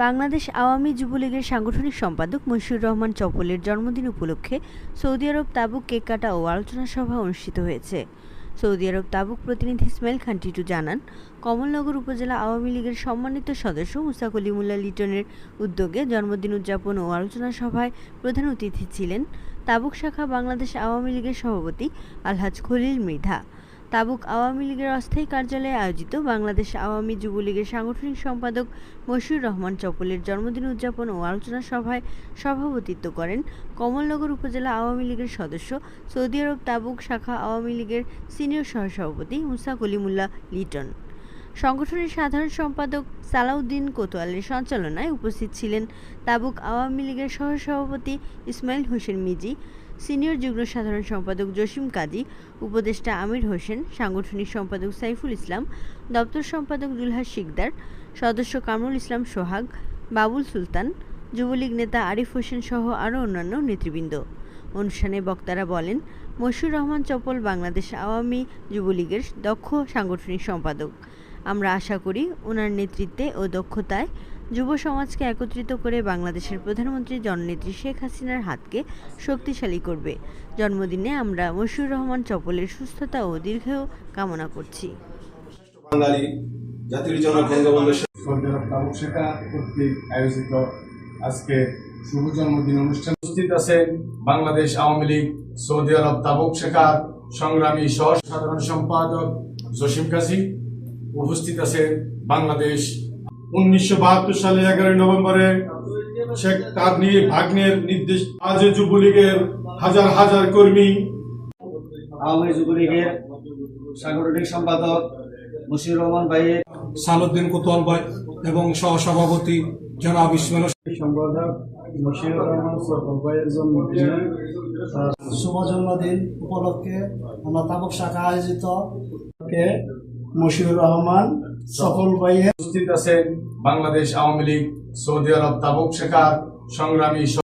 বাংলাদেশ আওয়ামী যুবলীগের সাংগঠনিক সম্পাদক মশিউর রহমান চপলের জন্মদিন উপলক্ষে সৌদি আরব তাবুক কেক কাটা ও আলোচনা সভা অনুষ্ঠিত হয়েছে। সৌদি আরব তাবুক প্রতিনিধি ইসমাইল খান টিটু জানান, কমলনগর উপজেলা আওয়ামী লীগের সম্মানিত সদস্য মুসা কলিমুল্লাহ লিটনের উদ্যোগে জন্মদিন উদযাপন ও আলোচনা সভায় প্রধান অতিথি ছিলেন তাবুক শাখা বাংলাদেশ আওয়ামী লীগের সভাপতি আলহাজ খলিল মৃধা। তাবুক আওয়ামী লীগের অস্থায়ী কার্যালয়ে আয়োজিত বাংলাদেশ আওয়ামী যুবলীগের সাংগঠনিক সম্পাদক মশিউর রহমান চপলের জন্মদিন উদযাপন ও আলোচনা সভায় সভাপতিত্ব করেন কমলনগর উপজেলা আওয়ামী লীগের সদস্য সৌদি আরব তাবুক শাখা আওয়ামী লীগের সিনিয়র সহসভাপতি মুসা কলিমুল্লাহ লিটন। সংগঠনের সাধারণ সম্পাদক সালাউদ্দিন কোতোয়ালের সঞ্চালনায় উপস্থিত ছিলেন তাবুক আওয়ামী লীগের সহসভাপতি ইসমাইল হোসেন মিজি, সিনিয়র যুগ্ম সাধারণ সম্পাদক জসিম কাজী উপদেষ্টা আমির হোসেন, সাংগঠনিক সম্পাদক সাইফুল ইসলাম, দপ্তর সম্পাদক জুলহাস শিকদার, সদস্য কামরুল ইসলাম সোহাগ, বাবুল সুলতান, যুবলীগ নেতা আরিফ হোসেন সহ আরও অন্যান্য নেতৃবৃন্দ। অনুষ্ঠানে বক্তারা বলেন, মশিউর রহমান চপল বাংলাদেশ আওয়ামী যুবলীগের দক্ষ সাংগঠনিক সম্পাদক। আমরা আশা করি ওনার নেতৃত্বে ও দক্ষতায় যুব সমাজকে একত্রিত করে বাংলাদেশের প্রধানমন্ত্রী জননেত্রী শেখ হাসিনার হাতকে শক্তিশালী করবে। জন্মদিনে আমরা মশিউর রহমান চপলের সুস্থতা ও দীর্ঘায়ু কামনা করছি। জাতির জনক বঙ্গবন্ধু সৌদি আরব তাবুক শাখা কর্তৃক আয়োজিত আজকে শুভ জন্মদিন অনুষ্ঠান উপস্থিত আছেন Bangladesh Awami League Saudi Arab Tabuk শাখার সংগ্রামী সহ সাধারণ সম্পাদক জসিম কাজী উপস্থিত আছেন বাংলাদেশ। উনিশশো বাহাত্তর সালে এগারোই নভেম্বরে শেখ কাদনি ভাগ্নের নির্দেশ আজ যুবলীগের হাজার হাজার কর্মী। আওয়ামী যুবলীগের সাংগঠনিক সম্পাদক মুশিউর রহমান ভাইয়ের সালুদ্দিন কোতোয়াল ভাই এবং সহসভাপতি জনাব ইসমাইল সম্পাদক মশিউর রহমান ভাইয়ের জন্মদিনে। শুভ জন্মদিন উপলক্ষে আমরা তাবক শাখা আয়োজিত। মশিউর রহমান সফল ভাইয়া উপস্থিত আছেন Bangladesh Awami League Saudi Arab Tabuk শেখার সংগ্রামী